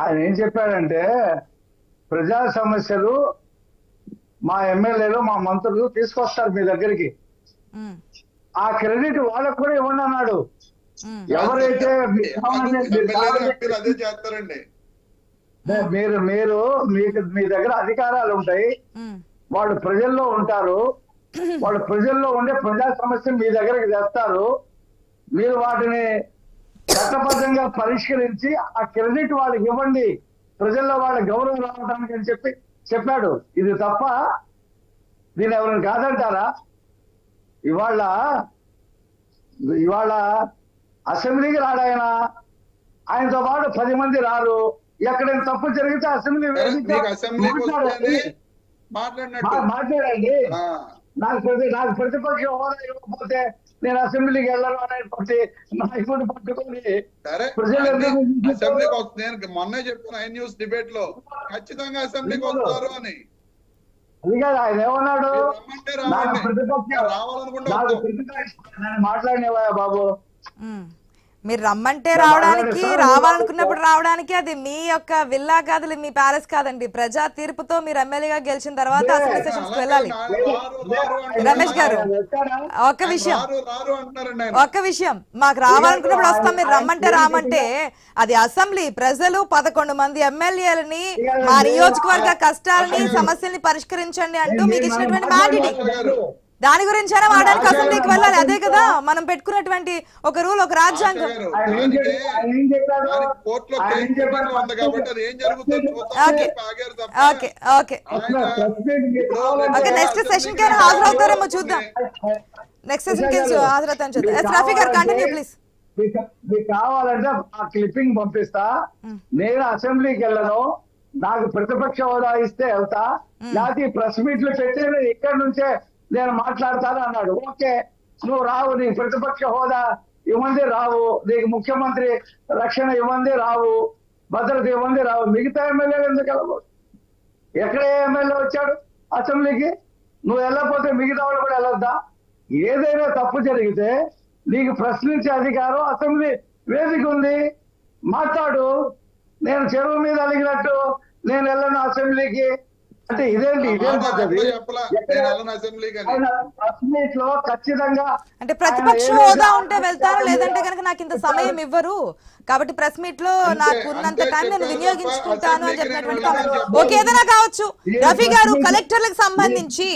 ఆయన ఏం చెప్పాడంటే ప్రజా సమస్యలు మా ఎమ్మెల్యేలు మా మంత్రులు తీసుకొస్తారు మీ దగ్గరికి. ఆ క్రెడిట్ వాళ్ళకు కూడా ఇవ్వండి అన్నాడు. ఎవరైతే అదే చేస్తారండి. మీరు మీరు మీకు మీ దగ్గర అధికారాలు ఉంటాయి. వాళ్ళు ప్రజల్లో ఉంటారు. వాళ్ళు ప్రజల్లో ఉండే ప్రజా సమస్యలు మీ దగ్గరికి తెస్తారు. మీరు వాటిని చట్టబద్ధంగా పరిష్కరించి ఆ క్రెడిట్ వాళ్ళకి ఇవ్వండి. ప్రజల్లో వాళ్ళ గౌరవం రావడానికి అని చెప్పి చెప్పాడు. ఇది తప్ప దీని ఎవరైనా కాదంటారా? ఇవాళ ఇవాళ అసెంబ్లీకి రాడాయన ఆయనతో పాటు పది మంది రారు. ఎక్కడైనా తప్పు జరిగితే అసెంబ్లీ మాట్లాడండి. నాకు ప్రతి నాకు ప్రతిపక్ష హోదా ఇవ్వకపోతే నేను అసెంబ్లీకి వెళ్ళను అనేటువంటి నాయకుడు పట్టుకొని అసెంబ్లీకి వస్తుంది నేను మొన్నే చెప్పాను ఐ న్యూస్ డిబేట్లో ఖచ్చితంగా అసెంబ్లీకి వస్తారు అని. అది కాదు ఆయన ఏమన్నాడు? నాకు ప్రతిపక్ష రావాలనుకుంటే నాకు. ప్రతిపక్ష నేను మాట్లాడినవా బాబు. మీరు రమ్మంటే రావడానికి రావాలనుకున్నప్పుడు రావడానికి అది మీ యొక్క విల్లా కాదు మీ ప్యాలెస్ కాదండి. ప్రజా తీర్పుతో మీరు ఎమ్మెల్యేగా గెలిచిన తర్వాత అసెంబ్లీ సెషన్స్కి వెళ్ళాలి. రమేష్ గారు? ఒక్క విషయం. ఒక్క విషయం. మాకు రావాలనుకున్నప్పుడు వస్తాం మీరు రమ్మంటే రామంటే అది అసెంబ్లీ ప్రజలు పదకొండు మంది ఎమ్మెల్యేలని మా నియోజకవర్గ కష్టాలని సమస్యల్ని పరిష్కరించండి అంటూ మీకు ఇచ్చినటువంటి మ్యాండేట్ దాని గురించైనా వాడడానికి అసెంబ్లీకి వెళ్ళాలి. అదే కదా మనం పెట్టుకున్నటువంటి ఒక రూల్ ఒక రాజ్యాంగం. ఓకే. ఓకే. ఓకే. నెక్స్ట్ సెషన్కి హాజరవుతారేమో చూద్దాం. నెక్స్ట్ సెషన్కి హాజరవుతాం చూద్దాం. ఎస్ రఫీ గారు కంటిన్యూ ప్లీజ్ మీకు కావాలంటే ఆ క్లిప్పింగ్ పంపిస్తా. నేను అసెంబ్లీకి వెళ్ళను. నాకు ప్రతిపక్ష హోదా ఇస్తే వెళ్తా. లేకపోతే ఈ ప్రెస్ మీట్లు పెట్టి నేను ఇక్కడి నుంచే నేను మాట్లాడతాను అన్నాడు. ఓకే నువ్వు రావు నీకు ప్రతిపక్ష హోదా ఇవ్వండి రావు. నీకు ముఖ్యమంత్రి రక్షణ ఇవ్వండి రావు. భద్రత ఇవ్వండి రావు. మిగతా ఎమ్మెల్యేలు ఎందుకు వెళ్ళవు ఎక్కడ ఎమ్మెల్యే వచ్చాడు అసెంబ్లీకి? నువ్వు వెళ్ళకపోతే మిగతా వాళ్ళు కూడా వెళ్ళొద్దా? ఏదైనా తప్పు జరిగితే నీకు ప్రశ్నించే అధికారం అసెంబ్లీ వేదిక ఉంది. మాట్లాడు. నేను చెరువు మీద అలిగినట్టు నేను వెళ్ళను అసెంబ్లీకి. అంటే ఇదేంటి ఇదేం పద్ధతి. లో ఖచ్చితంగా అంటే ప్రతిపక్ష హోదా ఉంటే వెళ్తారు లేదంటే కనుక నాకు ఇంత సమయం ఇవ్వరు. కాబట్టి ప్రెస్ మీట్లో నాకు ఉన్నంత టైం నేను వినియోగించుకుంటాను అని చెప్పినటువంటి ఓకే ఏదైనా కావచ్చు. రఫీ గారు కలెక్టర్లకు సంబంధించి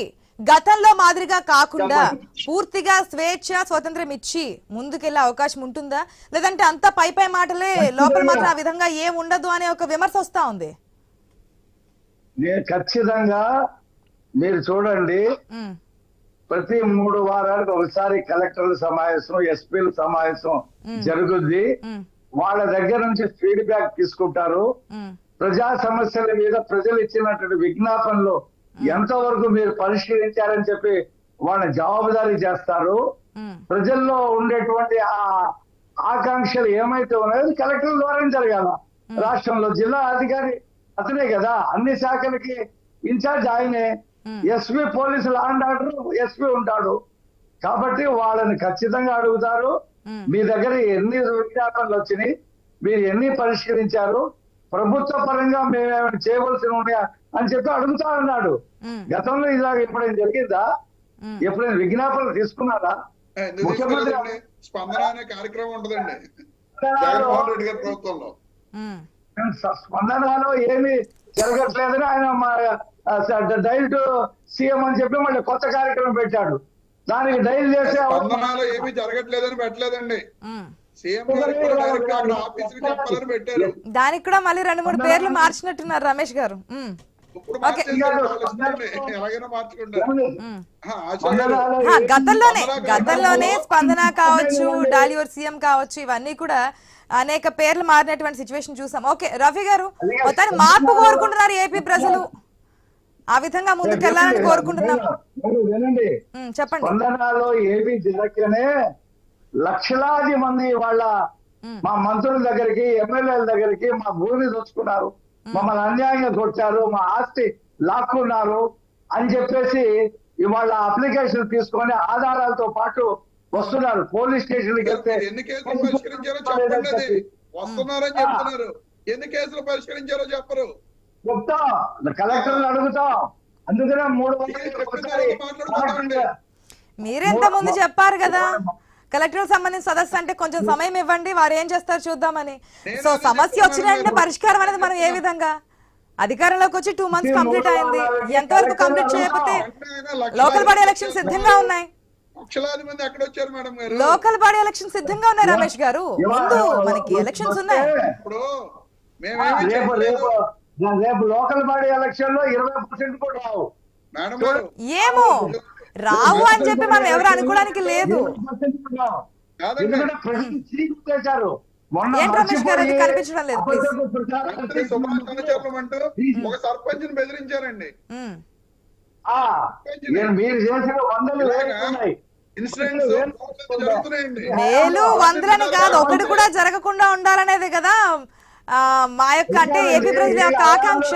గతంలో మాదిరిగా కాకుండా పూర్తిగా స్వేచ్ఛ స్వతంత్రం ఇచ్చి ముందుకెళ్ళే అవకాశం ఉంటుందా? లేదంటే అంతా పై పై మాటలే లోపల మాత్రం ఆ విధంగా ఏం ఉండదు అనే ఒక విమర్శ వస్తా ఉంది. నేను ఖచ్చితంగా మీరు చూడండి. ప్రతి మూడు వారాలకు ఒకసారి కలెక్టర్ల సమావేశం ఎస్పీల సమావేశం జరుగుద్ది. వాళ్ళ దగ్గర నుంచి ఫీడ్బ్యాక్ తీసుకుంటారు. ప్రజా సమస్యల మీద ప్రజలు ఇచ్చినటువంటి విజ్ఞాపనలు ఎంతవరకు మీరు పరిష్కరించారని చెప్పి వాళ్ళని జవాబుదారీ చేస్తారు. ప్రజల్లో ఉండేటువంటి ఆ ఆకాంక్షలు ఏమైతే ఉన్నాయో కలెక్టర్ ద్వారా జరగాల. రాష్ట్రంలో జిల్లా అధికారి అతనే కదా. అన్ని శాఖలకి ఇన్ఛార్జ్ ఆయనే. SP police law and order SP ఉంటాడు. కాబట్టి వాళ్ళని ఖచ్చితంగా అడుగుతారు. మీ దగ్గర ఎన్ని విజ్ఞాపనలు వచ్చినాయి మీరు ఎన్ని పరిష్కరించారు ప్రభుత్వ పరంగా మేము ఏమైనా చేయవలసి ఉన్నాయా అని చెప్పి అడుగుతా అన్నాడు. గతంలో ఇలాగ ఎప్పుడైనా జరిగిందా. ఎప్పుడైనా విజ్ఞాపనలు తీసుకున్నారా? ముఖ్యమంత్రి స్పందన అనే కార్యక్రమం ఉంటదండి జగన్మోహన్ రెడ్డి గారి ప్రభుత్వంలో. స్పందనలో ఏమి జరగట్లేదని ఆయన డైల్ టు సీఎం అని చెప్పి మళ్ళీ కొత్త కార్యక్రమం పెట్టాడు. దానికి డైల్ చేసే స్పందనలో ఏమీ జరగట్లేదని పెట్టలేదండి. దానికి కూడా మళ్ళీ రెండు మూడు పేర్లు మార్చినట్టున్నారు రమేష్ గారు. గతంలోనే స్పందన గతంలోనే స్పందన కావచ్చు డాలివర్ సీఎం కావచ్చు ఇవన్నీ కూడా అనేక పేర్లు మారినటువంటి సిచ్యువేషన్ చూసాం. ఓకే రఫీ గారు మొత్తాన్ని మార్పు కోరుకుంటున్నారు ఏపీ ప్రజలు? ఆ విధంగా ముందుకు వెళ్ళాలని కోరుకుంటున్నాం చెప్పండి. స్పందనలో లక్షలాది మంది వాళ్ళ. మా మంత్రుల దగ్గరికి ఎమ్మెల్యేల దగ్గరికి మా భూమి దోచుకున్నారు. మమ్మల్ని అన్యాయంగా కొట్టారు మా ఆస్తి లాక్కున్నారు అని చెప్పేసి ఇవాళ అప్లికేషన్ తీసుకొని ఆధారాలతో పాటు వస్తున్నారు. పోలీస్ స్టేషన్కి వెళ్తే ఎన్ని కేసులు పరిష్కరించారో చెప్పండి వస్తున్నారని చెప్తున్నారు. ఎన్ని కేసులు పరిష్కరించారో చెప్పరు. చెప్తాం. కలెక్టర్లు అడుగుతాం. అందుకనే మూడు. మీరెంత ముందు చెప్పారు కదా? కలెక్టర్ సంబంధించిన సదస్సు అంటే కొంచెం సమయం ఇవ్వండి వారు ఏం చేస్తారు చూద్దామని. సో సమస్య వచ్చిన పరిష్కారం అనేది మనం ఏ విధంగా? అధికారంలోకి వచ్చి టూ మంత్స్ కంప్లీట్ అయింది. ఎంతవరకు కంప్లీట్ చేయకపోతే లోకల్ బాడీ ఎలక్షన్ సిద్ధంగా ఉన్నాయి. లక్షలాది మంది ఎక్కడ వచ్చారు మేడం గారు? లోకల్ బాడీ ఎలక్షన్ సిద్ధంగా ఉన్నాయి రమేష్ గారు. ముందు మనకి ఎలక్షన్స్ ఉన్నాయి. ఇప్పుడు మేమేమి రేపు లోకల్ బాడీ ఎలక్షన్లో ఇరవై పర్సెంట్ కూడా రావు. మేడం గారు ఏమో? రావు అని చెప్పి మనం ఎవరు అనుకోవడానికి లేదు. 20% కూడా రావు. కాదండి. ఎందుకంటే ప్రజలు చీకు చేశారు. మొన్న ఏంటి రమేష్ గారు అది మర్చిపోయి కనిపించడం లేదు, ఒక సర్పంచ్ బెదిరించారండి. మీరు చేసిన వందలు వేలు వందలని కాదు ఒకటి కూడా జరగకుండా ఉండాలనేది కదా. మా యొక్క అంటే ఏపీ ప్రజల యొక్క ఆకాంక్ష.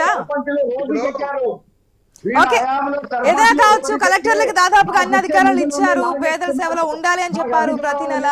ఏదైనా కావచ్చు. కలెక్టర్లకు దాదాపుగా అన్ని అధికారాలు ఇచ్చారు. పేదల సేవలో ఉండాలి అని చెప్పారు ప్రతి నెల.